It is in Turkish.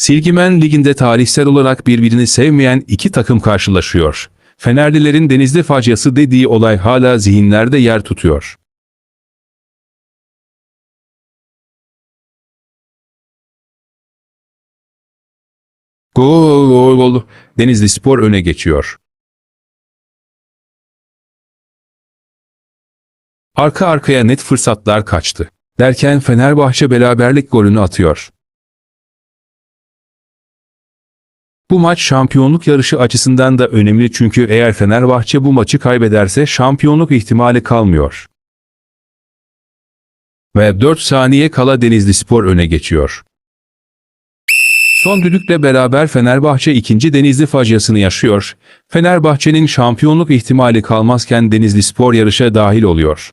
Silgimen Ligi'nde tarihsel olarak birbirini sevmeyen iki takım karşılaşıyor. Fenerlilerin denizde faciası dediği olay hala zihinlerde yer tutuyor. Gol, gol, gol. Denizli Spor öne geçiyor. Arka arkaya net fırsatlar kaçtı. Derken Fenerbahçe beraberlik golünü atıyor. Bu maç şampiyonluk yarışı açısından da önemli çünkü eğer Fenerbahçe bu maçı kaybederse şampiyonluk ihtimali kalmıyor. Ve 4 saniye kala Denizli Spor öne geçiyor. Son düdükle beraber Fenerbahçe ikinci Denizli faciasını yaşıyor. Fenerbahçe'nin şampiyonluk ihtimali kalmazken Denizli Spor yarışa dahil oluyor.